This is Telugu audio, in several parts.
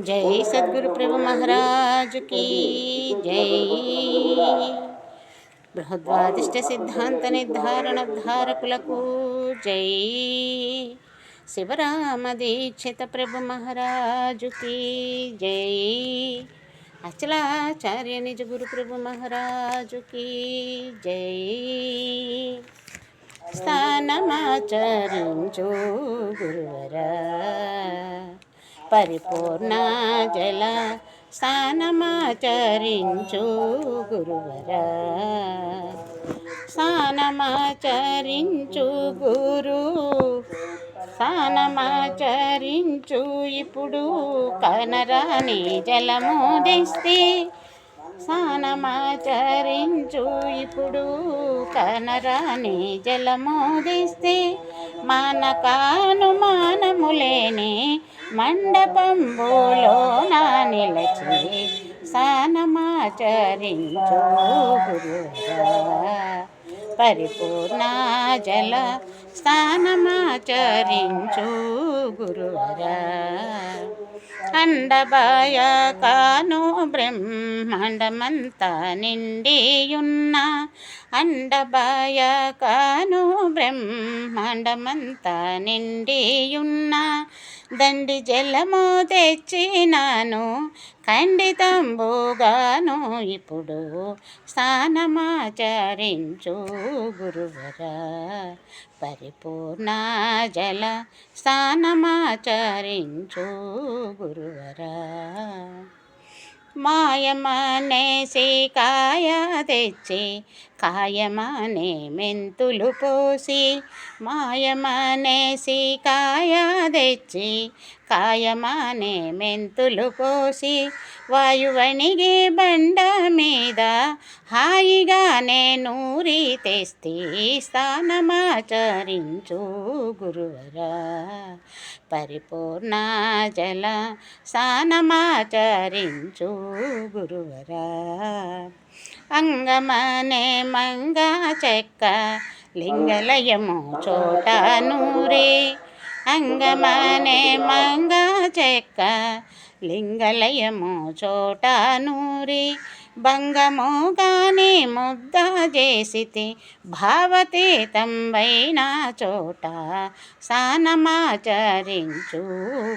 జై సద్గురు ప్రభు మహారాజుకి జై. బృహద్వాదిష్ట సిద్ధాంత నిర్ధారణ ధారకులకు జై. శివరామ దీక్షిత ప్రభు మహారాజుకి జై. అచలాచార్య నిజ గురు ప్రభు మహారాజుకి జై. స్థానమాచరించు గురువరా. పరిపూర్ణ జల స్థానమాచరించు గురువరా. స్థానమాచరించు గురు స్థానమాచరించు ఇప్పుడు కనరాని జలము దిస్తే స్థానమాచరించు ఇప్పుడు కనరాని జలమోదిస్తే మానకాను లేని మండపంబులో నా నిలచి సానమాచరించు గురువరా పరిపూర్ణ జల స్థానమాచరించు గురువరా అండబాయ కాను బ్రహ్మాండమంతా నిండియున్న అండబాయ కాను బ్రహ్మాండమంతా నిండియున్న దండి జలము తెచ్చినాను ఖండితంబుగాను ఇప్పుడు స్థానమాచరించు గురువరా. పరిపూర్ణ జల స్థానమాచరించు గురువరా. మాయమనే కాయ తెచ్చి కాయమనే మెంతులు పోసి మాయమనేసి కాయ తెచ్చి కాయమనే మెంతులు పోసి వాయువణిగి బండ మీద హాయిగానే నూరి తెస్తే స్థానమాచరించు గురువరా. పరిపూర్ణ జల స్థానమాచరించు గురువరా. అంగమనే మంగ చెక్క లింగలయము చోట నూరే అంగమనే మంగ చెక్క లింగలయము చోట నూరి భంగము ముద్ద చేసితి భావతీతంబైన చోట సానమాచరించు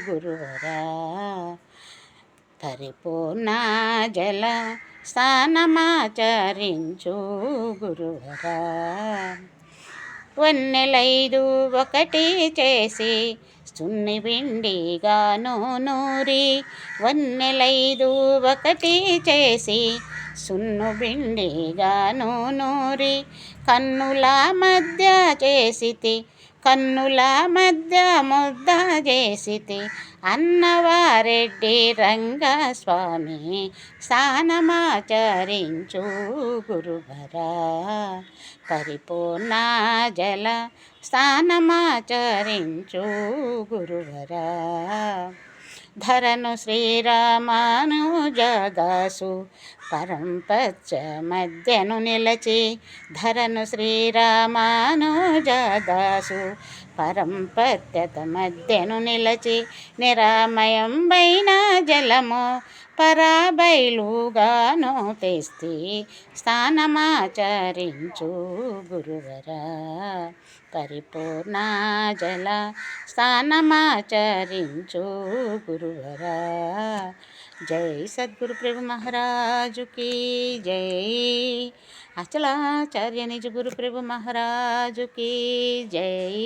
గురువరా. పరిపూర్ణ జల స్థానమాచరించు గురువరా వన్నెలైదు ఒకటి చేసి సున్ని పిండిగాను నూరి. వన్నెలైదు ఒకటి చేసి సున్ను బిండిగాను నూరి కన్నుల మధ్య చేసితి కన్నుల మధ్య ముద్ద చేసితి. అన్నవారెడ్డి రంగస్వామి స్థానమాచరించు గురువరా. పరిపూర్ణ జల స్థానమాచరించు గురువరా. ధరను శ్రీరామానుజదాసు పరంపచ్చ మధ్యను నిలచి ధరను శ్రీరామానుజదాసు పరంపత్యత మధ్యను నిలచి నిరామయం బైన జలము పరాబైలుగాను తెస్తి స్థానమాచరించు గురువరా. పరిపూర్ణ జల స్థానమాచరించు గురువరా. జై సద్గురు ప్రభు మహారాజుకి జై. అచలాచార్య నిజ గురు ప్రభు మహారాజుకి జై.